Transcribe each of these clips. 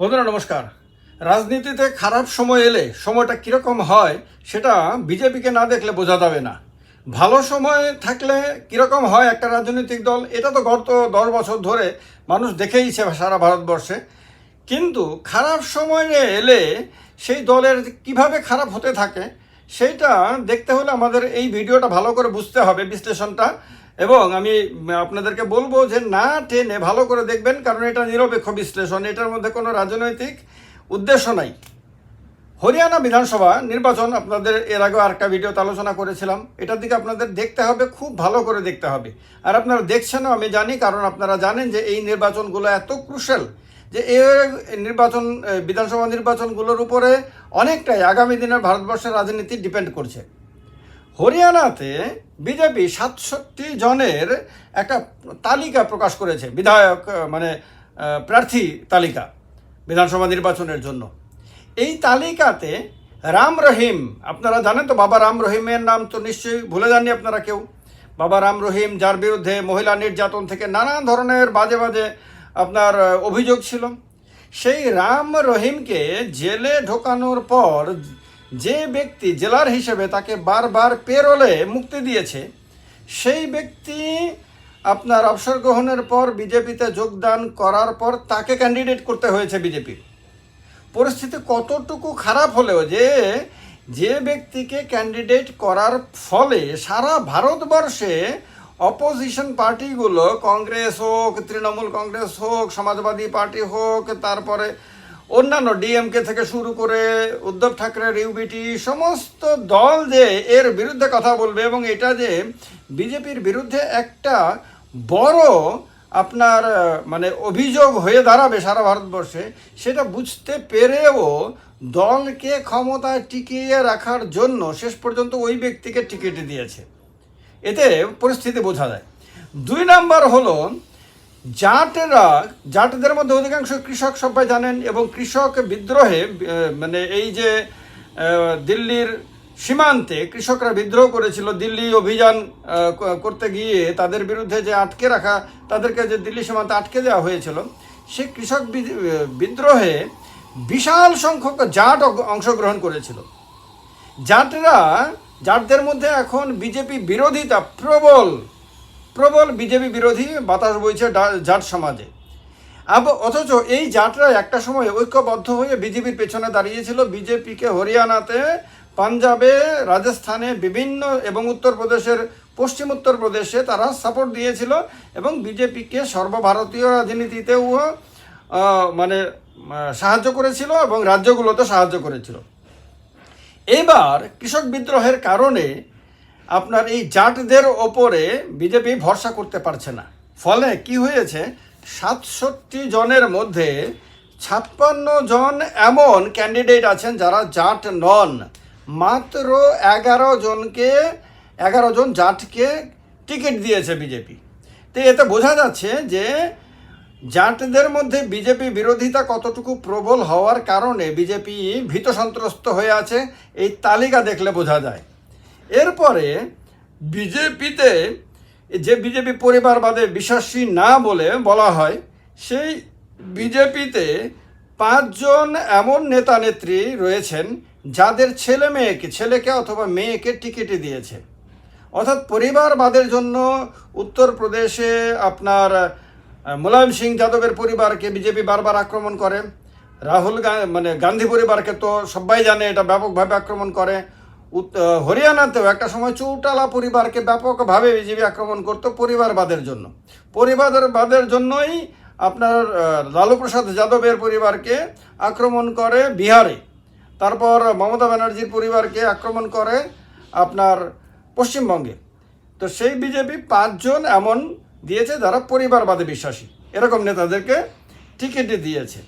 বন্ধুরা, নমস্কার। রাজনীতিতে খারাপ সময় এলে সময়টা কীরকম হয় সেটা বিজেপিকে না দেখলে বোঝা যাবে না। ভালো সময় থাকলে কীরকম হয় একটা রাজনৈতিক দল, এটা তো গত দশ বছর ধরে মানুষ দেখেইছে সারা ভারতবর্ষে। কিন্তু খারাপ সময়ে এলে সেই দলের কীভাবে খারাপ হতে থাকে, সেইটা দেখতে হলে আমাদের এই ভিডিওটা ভালো করে বুঝতে হবে, বিশ্লেষণটা। এবং আমি, আপনাদেরকে বলব যে না টেনে ভালো করে দেখবেন, কারণ এটা নিরপেক্ষ বিশ্লেষণ, এটার মধ্যে কোনো রাজনৈতিক উদ্দেশ্য নাই। হরিয়ানা বিধানসভা নির্বাচন, আপনাদের এর আগেও আরেকটা ভিডিওতে আলোচনা করেছিলাম, এটার দিকে আপনাদের দেখতে হবে, খুব ভালো করে দেখতে হবে। আর আপনারা দেখছেনও, আমি জানি, কারণ আপনারা জানেন যে এই নির্বাচনগুলো এত ক্রুশাল যে এই নির্বাচন বিধানসভা নির্বাচনগুলোর উপরে অনেকটাই আগামী দিনের ভারতবর্ষের রাজনীতি ডিপেন্ড করছে। হরিয়ানাতে বিজেপি সাতষট্টি জনের একটা তালিকা প্রকাশ করেছে, বিধায়ক মানে প্রার্থী তালিকা বিধানসভা নির্বাচনের জন্য। এই তালিকাতে রাম রহিম, আপনারা জানেন তো বাবা রাম রহিমের নাম তো নিশ্চয়ই ভুলে যাননি আপনারা কেউ? বাবা রাম রহিম, যার বিরুদ্ধে মহিলা নির্যাতন থেকে নানা ধরনের বাজে বাজে আপনার অভিযোগ ছিল। সেই রাম রহিমকে জেলে ঢোকানোর পর যে ব্যক্তি জেলার হিসেবে তাকে বারবার পেরোলে মুক্তি দিয়েছে, সেই ব্যক্তি আপনার অবসর গ্রহণের পর বিজেপিতে যোগদান করার পর তাকে ক্যান্ডিডেট করতে হয়েছে বিজেপির পরিস্থিতি কতটুকু খারাপ হলেও যে যে ব্যক্তিকে ক্যান্ডিডেট করার ফলে সারা ভারতবর্ষে অপোজিশন পার্টিগুলো কংগ্রেস হোক, তৃণমূল কংগ্রেস হোক, সমাজবাদী পার্টি হোক, তারপরে অন্যান্য ডিএমকে থেকে শুরু করে উদ্ধব ঠাকরের ইউবিটি সমস্ত দল যে এর বিরুদ্ধে কথা বলবে এবং এটা যে বিজেপির বিরুদ্ধে একটা বড় আপনার মানে অভিযোগ হয়ে দাঁড়াবে সারা ভারতবর্ষে, সেটা বুঝতে পেরেও দলকে ক্ষমতায় টিকিয়ে রাখার জন্য শেষ পর্যন্ত ওই ব্যক্তিকে টিকিট দিয়েছে। এতে পরিস্থিতি বোঝা যায়। দুই নাম্বার হলো জাটরা, জাটদের মধ্যে অধিকাংশ কৃষক সবাই জানেন এবং কৃষক বিদ্রোহে মানে এই যে দিল্লির সীমান্তে কৃষকরা বিদ্রোহ করেছিল, দিল্লি অভিযান করতে গিয়ে তাদের বিরুদ্ধে যে আটকে রাখা, তাদেরকে যে দিল্লি সীমান্তে আটকে দেওয়া হয়েছিল, সে কৃষক বিদ্রোহে বিশাল সংখ্যক জাট অংশগ্রহণ করেছিল। জাটরা, জাটদের মধ্যে এখন বিজেপি বিরোধিতা প্রবল। প্রবল বিজেপি বিরোধী বাতাস বইছে জাট সমাজে। আব অথচ এই জাটরা একটা সময় ঐক্যবদ্ধ হয়ে বিজেপির পেছনে দাঁড়িয়েছিল। বিজেপিকে হরিয়ানাতে, পাঞ্জাবে, রাজস্থানে বিভিন্ন এবং উত্তরপ্রদেশের, পশ্চিম উত্তরপ্রদেশে তারা সাপোর্ট দিয়েছিল এবং বিজেপিকে সর্বভারতীয় রাজনীতিতেও মানে সাহায্য করেছিল এবং রাজ্যগুলোতে সাহায্য করেছিল। এবার কৃষক বিদ্রোহের কারণে আপনার এই জাটদের ওপরে বিজেপি ভরসা করতে পারছে না। ফলে কি হয়েছে? সাতষট্টি জনের মধ্যে ছাপ্পান্ন জন এমন ক্যান্ডিডেট আছেন যারা জাট নন। মাত্র এগারো জনকে, এগারো জন জাটকে টিকিট দিয়েছে বিজেপি। তো এতে বোঝা যাচ্ছে যে জাটদের মধ্যে বিজেপি বিরোধিতা কতটুকু প্রবল হওয়ার কারণে বিজেপি ভীত সন্ত্রস্ত হয়ে আছে। এই তালিকা দেখলে বোঝা যায়। এরপরে বিজেপিতে, যে বিজেপি পরিবারবাদে বিশ্বাসী না বলে বলা হয়, সেই বিজেপিতে পাঁচজন এমন নেতা নেত্রী রয়েছেন যাদের ছেলে মেয়েকে, ছেলেকে অথবা মেয়েকে টিকিটে দিয়েছে। অর্থাৎ পরিবারবাদের জন্য উত্তরপ্রদেশে আপনার মুলায়ম সিং যাদবের পরিবারকে বিজেপি বারবার আক্রমণ করে। রাহুল মানে গান্ধী পরিবারকে তো সবাই জানে এটা ব্যাপকভাবে আক্রমণ করে। হরিয়ানাতেও একটা সময় চৌটালা পরিবারকে ব্যাপকভাবে বিজেপি আক্রমণ করতো পরিবারবাদের জন্য। পরিবারবাদের জন্যই আপনার লালু প্রসাদ যাদবের পরিবারকে আক্রমণ করে বিহারে। তারপর মমতা ব্যানার্জির পরিবারকে আক্রমণ করে আপনার পশ্চিমবঙ্গে। তো সেই বিজেপি পাঁচজন এমন দিয়েছে যারা পরিবারবাদে বিশ্বাসী। এরকম নেতাদেরকে টিকিট দিয়েছে।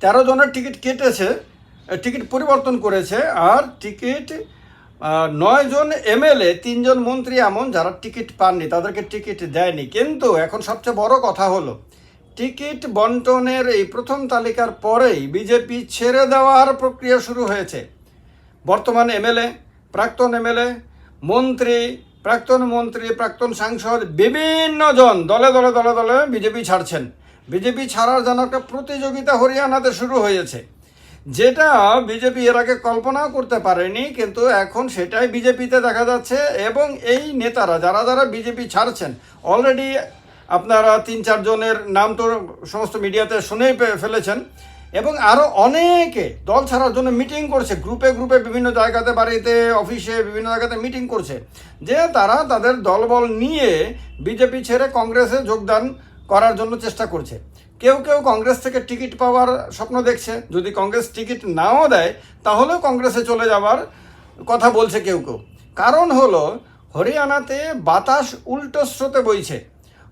তেরো জনের টিকিট কেটেছে টিকিট পরিবর্তন করেছে আর টিকিট আহ, নয় জন এমএলএ তিনজন মন্ত্রী এমন যারা টিকিট পাননি তাদেরকে টিকিট দেয়নি। কিন্তু এখন সবচেয়ে বড় কথা হলো টিকিট বন্টনের এই প্রথম তালিকার পরেই বিজেপি ছেড়ে দেওয়ার প্রক্রিয়া শুরু হয়েছে। বর্তমান এমএলএ প্রাক্তন এমএলএ মন্ত্রী প্রাক্তন মন্ত্রী প্রাক্তন সাংসদ বিভিন্ন জন দলে দলে দলে দলে বিজেপি ছাড়ছেন। বিজেপি ছাড়ার যেন একটা প্রতিযোগিতা হরিয়ানাতে শুরু হয়েছে। যেটা বিজেপি এর আগে কল্পনাও করতে পারেনি, কিন্তু এখন সেটাই বিজেপিতে দেখা যাচ্ছে এবং এই নেতারা যারা যারা বিজেপি ছাড়ছেন অলরেডি আপনারা তিন চারজনের নাম তো সমস্ত মিডিয়াতে শুনেই ফেলেছেন, এবং আরও অনেকে দল ছাড়ার জন্য মিটিং করছে, গ্রুপে গ্রুপে বিভিন্ন জায়গাতে, বাড়িতে, অফিসে বিভিন্ন জায়গাতে মিটিং করছে, যে তারা তাদের দলবল নিয়ে বিজেপি ছেড়ে কংগ্রেসে যোগদান করার জন্য চেষ্টা করছে। কেউ কেউ কংগ্রেস থেকে টিকিট পাওয়ার স্বপ্ন দেখছে। যদি কংগ্রেস টিকিট নাও দেয়, তাহলেও কংগ্রেসে চলে যাওয়ার কথা বলছে কেউ কেউ। কারণ হলো, হরিয়ানাতে বাতাস উল্টো স্রোতে বইছে।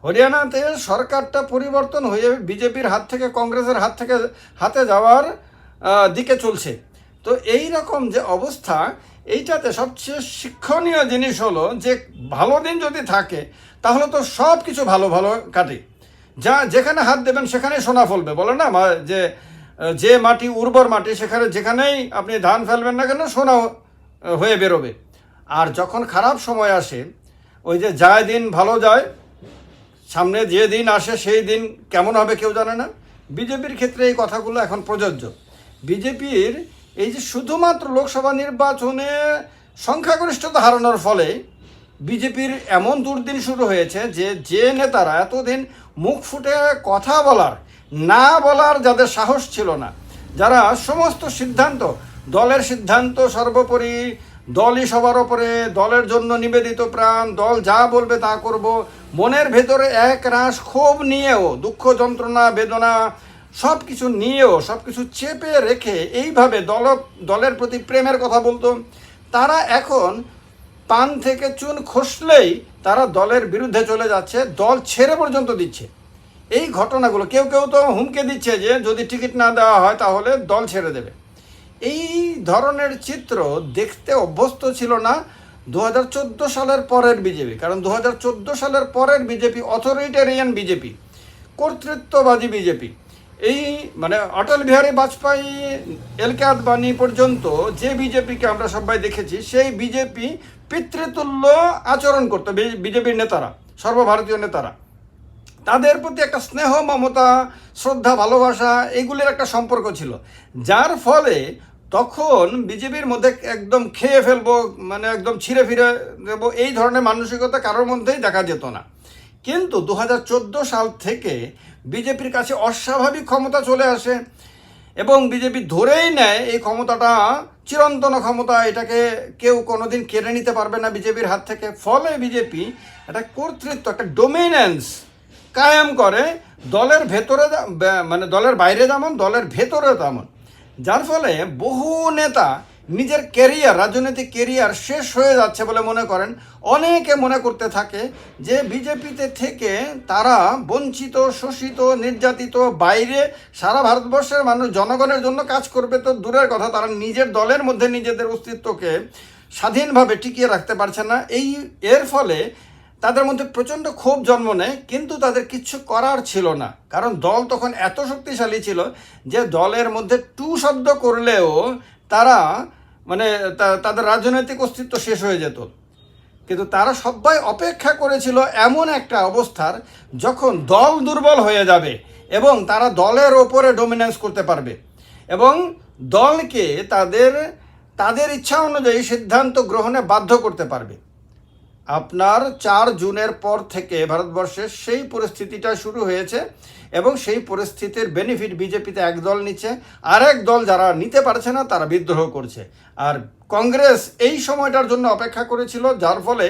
হরিয়ানাতে সরকারটা পরিবর্তন হয়ে বিজেপির হাত থেকে, কংগ্রেসের হাত থেকে, হাতে যাওয়ার দিকে চলছে। তো এই রকম যে অবস্থা, এইটাতে সবচেয়ে শিক্ষণীয় জিনিস হলো যে, ভালো দিন যদি থাকে, তাহলে তো সব কিছু ভালো ভালো কাটে। যা যেখানে হাত দেবেন সেখানেই সোনা ফলবে। বলে না যে যে মাটি উর্বর মাটি, সেখানে, যেখানেই আপনি ধান ফেলবেন না কেন, সোনা হয়ে বেরোবে। আর যখন খারাপ সময় আসে, ওই যে যায় দিন ভালো যায়, সামনে যে দিন আসে সেই দিন কেমন হবে কেউ জানে না। বিজেপির ক্ষেত্রে এই কথাগুলো এখন প্রযোজ্য। বিজেপির এই যে শুধুমাত্র লোকসভা নির্বাচনে সংখ্যাগরিষ্ঠতা হারানোর ফলে বিজেপির এমন দুর্দিন শুরু হয়েছে যে যে নেতারা এতদিন মুখ ফুটে কথা বলার, না বলার যাদের সাহস ছিল না, যারা সমস্ত সিদ্ধান্ত, দলের সিদ্ধান্ত সর্বোপরি, দলই সবার ওপরে, দলের জন্য নিবেদিত প্রাণ, দল যা বলবে তা করব, মনের ভেতরে এক রাস ক্ষোভ নিয়েও, দুঃখ যন্ত্রণা, বেদনা সব কিছু নিয়েও সব কিছু চেপে রেখে এইভাবে দল দলের প্রতি প্রেমের কথা বলতো, তারা এখন পান থেকে চুন খসলেই তারা দলের বিরুদ্ধে চলে যাচ্ছে, দল ছেড়ে পর্যন্ত দিচ্ছে। এই ঘটনাগুলো কেউ কেউ তো হুমকে দিচ্ছে যে যদি টিকিট না দেওয়া হয় তাহলে দল ছেড়ে দেবে। এই ধরনের চিত্র দেখতে অভ্যস্ত ছিল না দু হাজার চোদ্দ সালের পরের বিজেপি, কারণ দু হাজার চোদ্দ সালের পরের বিজেপি অথরিটেরিয়ান বিজেপি, কর্তৃত্ববাদী বিজেপি। এই মানে অটল বিহারী বাজপেয়ী, এলকে আদবানি পর্যন্ত যে বিজেপিকে আমরা সবাই দেখেছি, সেই বিজেপি পিতৃতুল্য আচরণ করতো বিজেপির নেতারা, সর্বভারতীয় নেতারা। তাদের প্রতি একটা স্নেহ, মমতা, শ্রদ্ধা, ভালোবাসা, এগুলির একটা সম্পর্ক ছিল। যার ফলে তখন বিজেপির মধ্যে একদম খেয়ে ফেলব মানে একদম ছিঁড়ে ফিরে দেবো, এই ধরনের মানসিকতা কারোর মধ্যেই দেখা যেত না। কিন্তু দু হাজার চোদ্দ সাল থেকে বিজেপির কাছে অস্বাভাবিক ক্ষমতা চলে আসে এবং বিজেপি ধরেই নেয় এই ক্ষমতাটা চিরন্তন ক্ষমতা এটাকে কেউ কোনোদিন কেড়ে নিতে পারবে না বিজেপির হাত থেকে। ফলে বিজেপি একটা কর্তৃত্ব, একটা ডোমিনেন্স কায়েম করে দলের ভেতরে মানে দলের বাইরে যেমন, দলের ভেতরে তেমন। যার ফলে বহু নেতা নিজের কেরিয়ার রাজনৈতিক কেরিয়ার শেষ হয়ে যাচ্ছে বলে মনে করেন। অনেকে মনে করতে থাকে যে বিজেপিতে থেকে তারা বঞ্চিত, শোষিত, নির্যাতিত, বাইরে সারা ভারতবর্ষের মানুষ জনগণের জন্য কাজ করবে তো দূরের কথা, তারা নিজের দলের মধ্যে নিজেদের অস্তিত্বকে স্বাধীনভাবে টিকিয়ে রাখতে পারছে না। এই, এর ফলে তাদের মধ্যে প্রচণ্ড ক্ষোভ জন্ম নেয়, কিন্তু তাদের কিচ্ছু করার ছিল না। কারণ দল তখন এত শক্তিশালী ছিল যে দলের মধ্যে টু শব্দ করলেও তারা মানে তাদের রাজনৈতিক অস্তিত্ব শেষ হয়ে যেত। কিন্তু তারা সবাই অপেক্ষা করেছিল এমন একটা অবস্থার যখন দল দুর্বল হয়ে যাবে এবং তারা দলের ওপরে ডোমিনেন্স করতে পারবে। এবং দলকে তাদের তাদের ইচ্ছা অনুযায়ী সিদ্ধান্ত গ্রহণে বাধ্য করতে পারবে। আপনার চার জুনের পর থেকে ভারতবর্ষের সেই পরিস্থিতিটা শুরু হয়েছে। এবং সেই পরিস্থিতির বেনিফিট বিজেপিতে এক দল নিচ্ছে আর এক দল যারা নিতে পারছে না, তারা বিদ্রোহ করছে। আর কংগ্রেস এই সময়টার জন্য অপেক্ষা করেছিল, যার ফলে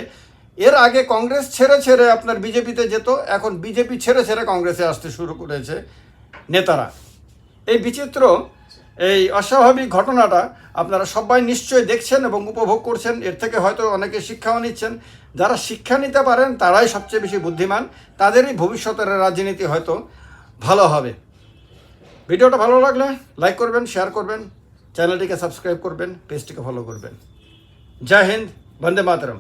এর আগে কংগ্রেস ছেড়ে ছেড়ে আপনার বিজেপিতে যেত, এখন বিজেপি ছেড়ে ছেড়ে কংগ্রেসে আসতে শুরু করেছে নেতারা। এই বিচিত্র, এই অস্বাভাবিক ঘটনাটা আপনারা সবাই নিশ্চয়ই দেখছেন এবং উপভোগ করছেন, এর থেকে হয়তো অনেকে শিক্ষাও নিচ্ছেন। যারা শিক্ষা নিতে পারেন, তারাই সবচেয়ে বেশি বুদ্ধিমান, তাদেরই ভবিষ্যতের রাজনীতি হয়তো ভালো হবে। ভিডিওটা ভালো লাগলে লাইক করবেন শেয়ার করবেন চ্যানেলটিকে সাবস্ক্রাইব করবেন পেজটিকে ফলো করবেন। জয় হিন্দ, বন্দে মাতরম।